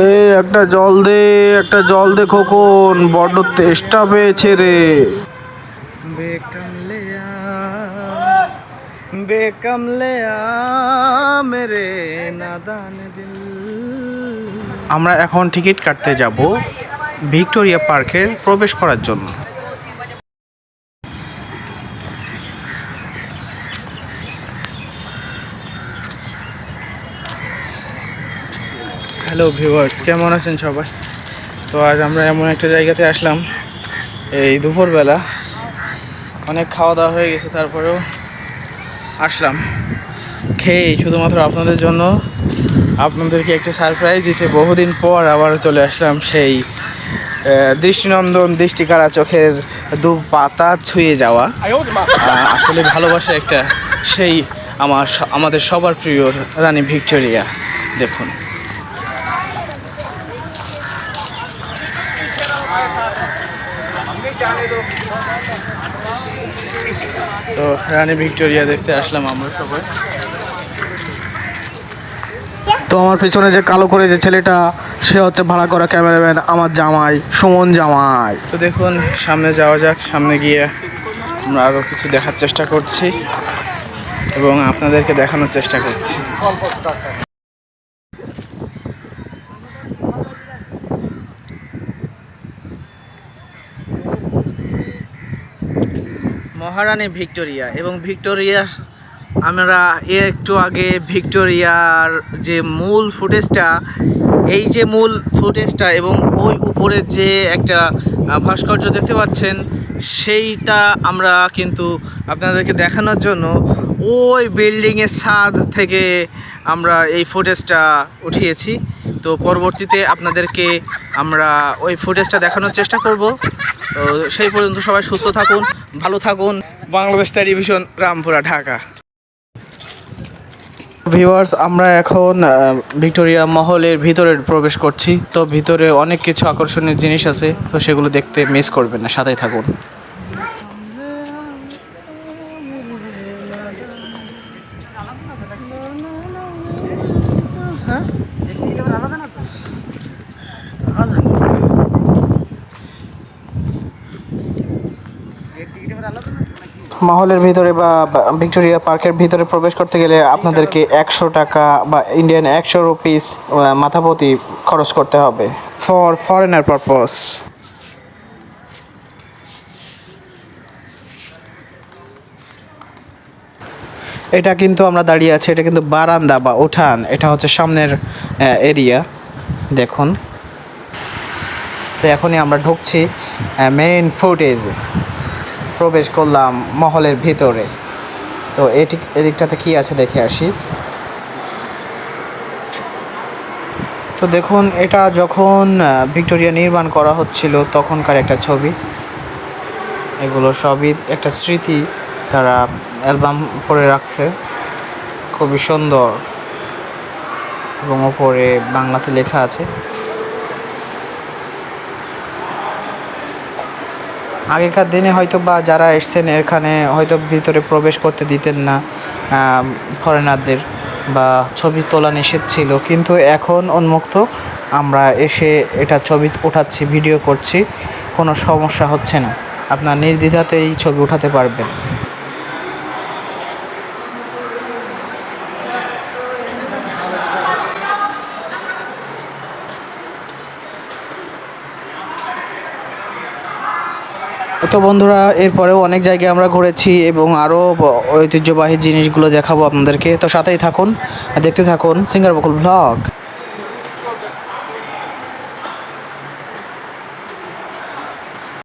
এ একটা জল দে একটা জল দে খোকন বড্ড তেষ্টা পেয়েছে রে। বেকম বেকমলেয়া মেরে নাদান দিল। আমরা এখন টিকিট কাটতে যাব ভিক্টোরিয়া পার্কের প্রবেশ করার জন্য। হ্যালো ভিউয়ার্স কেমন আছেন সবাই? তো আজ আমরা এমন একটা জায়গাতে আসলাম। এই দুপুরবেলা অনেক খাওয়া দাওয়া হয়ে গেছে তারপরেও আসলাম। খেয়ে শুধুমাত্র আপনাদের জন্য আপনাদেরকে একটা সারপ্রাইজ দিতে বহুদিন পর আবার চলে আসলাম সেই দৃষ্টিনন্দন দৃষ্টিকারা চোখের দু পাতা ছুঁয়ে যাওয়া। আসলে ভালোবাসার একটা সেই আমার আমাদের সবার প্রিয় রানী ভিক্টোরিয়া। দেখুন। তো রানী ভিক্টোরিয়া দেখতে আসলাম আমরা সবাই। তো আমার পিছনে যে কালো করে যে ছেলেটা, সে হচ্ছে ভাড়া করা ক্যামেরাম্যান আমার জামাই, সুমন জামাই। তো দেখুন, সামনে যাওয়া যাক, সামনে গিয়ে আমরা আরও কিছু দেখার চেষ্টা করছি এবং আপনাদেরকে দেখানোর চেষ্টা করছি। মহারানী ভিক্টোরিয়া এবং ভিক্টোরিয়া আমরা একটু আগে ভিক্টোরিয়ার যে মূল ফুটেজটা, এই যে মূল ফুটেজটা এবং ওই উপরের যে একটা ভাস্কর্য দেখতে পাচ্ছেন, সেইটা আমরা কিন্তু আপনাদেরকে দেখানোর জন্য ওই বিল্ডিংয়ের ছাদ থেকে আমরা এই ফুটেজটা উঠিয়েছি। তো পরবর্তীতে আপনাদেরকে আমরা ওই ফুটেজটা দেখানোর চেষ্টা করব। তো সেই পর্যন্ত সবাই সুস্থ থাকুন। ভালো থাকুন। বাংলাদেশ টেলিভিশন রামপুরা ঢাকা। ভিউয়ার্স আমরা এখন ভিক্টোরিয়া মহলের ভিতরে প্রবেশ করছি। তো ভিতরে অনেক কিছু আকর্ষণীয় জিনিস আছে তো সেগুলো দেখতে মিস করবেন না সাথেই থাকুন। মহলের ভিতরে বা ভিক্টোরিয়া পার্কের ভিতরে প্রবেশ করতে গেলে আপনাদেরকে একশো টাকা বা ইন্ডিয়ান একশো রুপিস মাথাপতি খরচ করতে হবে। ফর ফরেনার পারপস এটা কিন্তু আমরা দাঁড়িয়ে আছি এটা কিন্তু বারান্দা বা উঠান এটা হচ্ছে সামনের এরিয়া দেখুন। তো এখনই আমরা ঢুকছি মেইন ফুটেজে প্রবেশ করলাম মহলের ভিতরে। তো এটি এদিকটাতে কি আছে দেখে আসি। তো দেখুন, এটা যখন ভিক্টোরিয়া নির্মাণ করা হচ্ছিল তখনকার একটা ছবি। এগুলো সবই একটা স্মৃতি তারা অ্যালবাম করে রাখছে। খুবই সুন্দর। এবং ওপরে বাংলাতে লেখা আছে। আগেকার দিনে হয়তো বা যারা এসছেন এখানে হয়তো ভিতরে প্রবেশ করতে দিতেন না ফরেনারদের বা ছবি তোলা নিষেধ ছিল। কিন্তু এখন উন্মুক্ত, আমরা এসে এটা ছবি ওঠাচ্ছি ভিডিও করছি, কোনো সমস্যা হচ্ছে না। আপনার নির্দ্বিধাতেই ছবি উঠাতে পারবেন। তো বন্ধুরা, এরপরেও অনেক জায়গায় আমরা ঘুরেছি এবং আরও ঐতিহ্যবাহী জিনিসগুলো দেখাবো আপনাদেরকে। তো সাথেই থাকুন দেখতে থাকুন সিঙ্গার বকুল ব্লগ।